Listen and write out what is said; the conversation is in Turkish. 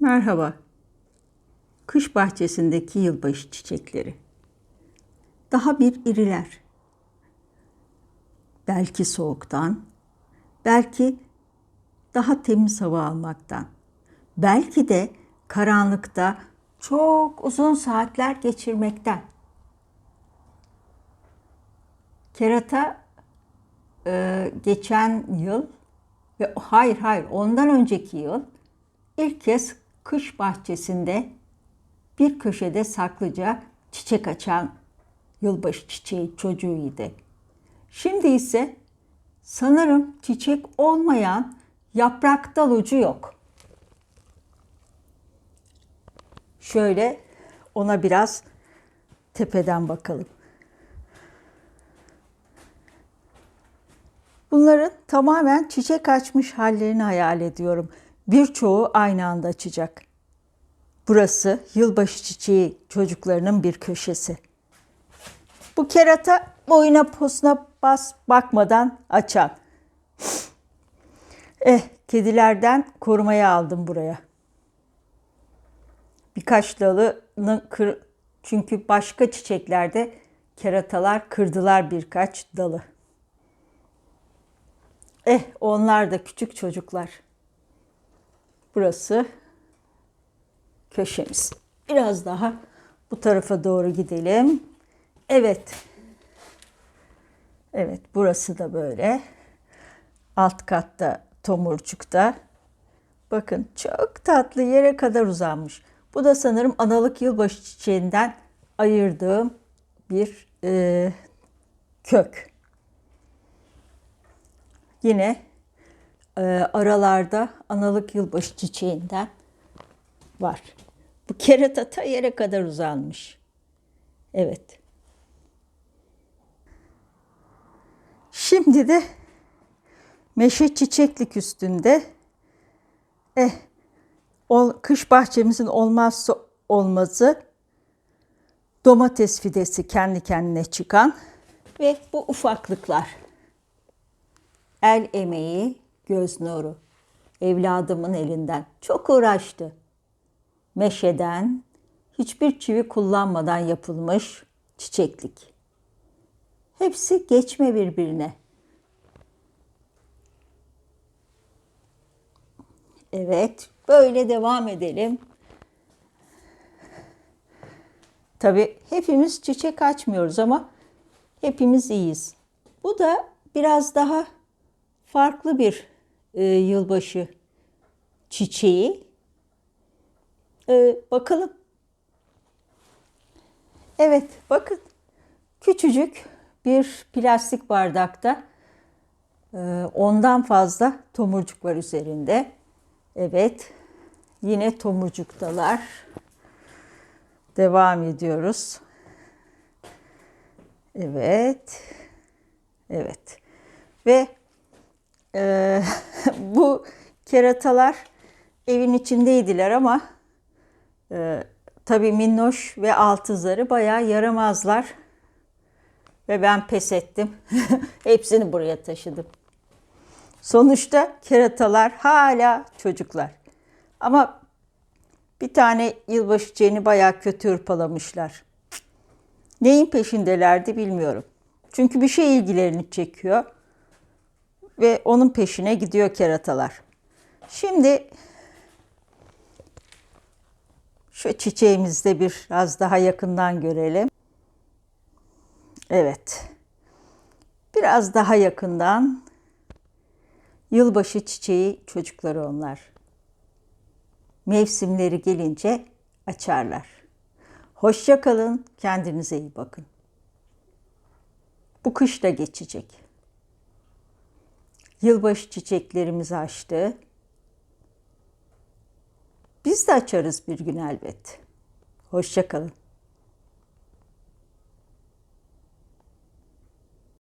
Merhaba. Kış bahçesindeki yılbaşı çiçekleri. Daha bir iriler. Belki soğuktan, belki daha temiz hava almaktan. Belki de karanlıkta çok uzun saatler geçirmekten. Kerata e, geçen yıl ve hayır hayır ondan önceki yıl ilk kez kış bahçesinde bir köşede saklıca çiçek açan yılbaşı çiçeği çocuğuydu. Şimdi ise sanırım çiçek olmayan yaprak dal ucu yok. Şöyle ona biraz tepeden bakalım. Bunların tamamen çiçek açmış hallerini hayal ediyorum. Birçoğu aynı anda açacak. Burası yılbaşı çiçeği çocuklarının bir köşesi. Bu kerata boyuna posuna bas bakmadan açan. Eh, kedilerden korumaya aldım buraya. Birkaç dalını kır, çünkü başka çiçeklerde keratalar kırdılar birkaç dalı. Eh, onlar da küçük çocuklar. Burası köşemiz. Biraz daha bu tarafa doğru gidelim. Evet. Evet, burası da böyle. Alt katta tomurcukta. Bakın çok tatlı yere kadar uzanmış. Bu da sanırım analık yılbaşı çiçeğinden ayırdığım bir e, kök. Yine aralarda analık yılbaşı çiçeğinden var. Bu kerata ta yere kadar uzanmış. Evet. Şimdi de meşe çiçeklik üstünde eh, o kış bahçemizin olmazsa olmazı domates fidesi kendi kendine çıkan ve bu ufaklıklar. El emeği, göz nuru. Evladımın elinden çok uğraştı. Meşeden, hiçbir çivi kullanmadan yapılmış çiçeklik. Hepsi geçme birbirine. Evet, böyle devam edelim. Tabii hepimiz çiçek açmıyoruz ama hepimiz iyiyiz. Bu da biraz daha farklı bir e, yılbaşı çiçeği. E, bakalım. Evet, bakın. Küçücük bir plastik bardakta e, ondan fazla tomurcuk var üzerinde. Evet, yine tomurcuktalar. Devam ediyoruz. Evet. Evet. Ve e, bu keratalar evin içindeydiler ama e, tabii minnoş ve altızları bayağı yaramazlar. Ve ben pes ettim. Hepsini buraya taşıdım. Sonuçta keratalar hala çocuklar. Ama bir tane yılbaşı çiçeğini bayağı kötü hırpalamışlar. Neyin peşindelerdi bilmiyorum. Çünkü bir şey ilgilerini çekiyor ve onun peşine gidiyor keratalar. Şimdi şu çiçeğimizi de biraz daha yakından görelim. Evet. Biraz daha yakından yılbaşı çiçeği çocukları onlar. Mevsimleri gelince açarlar. Hoşça kalın, kendinize iyi bakın. Bu kış da geçecek. Yılbaşı çiçeklerimizi açtı. Biz de açarız bir gün elbet. Hoşça kalın.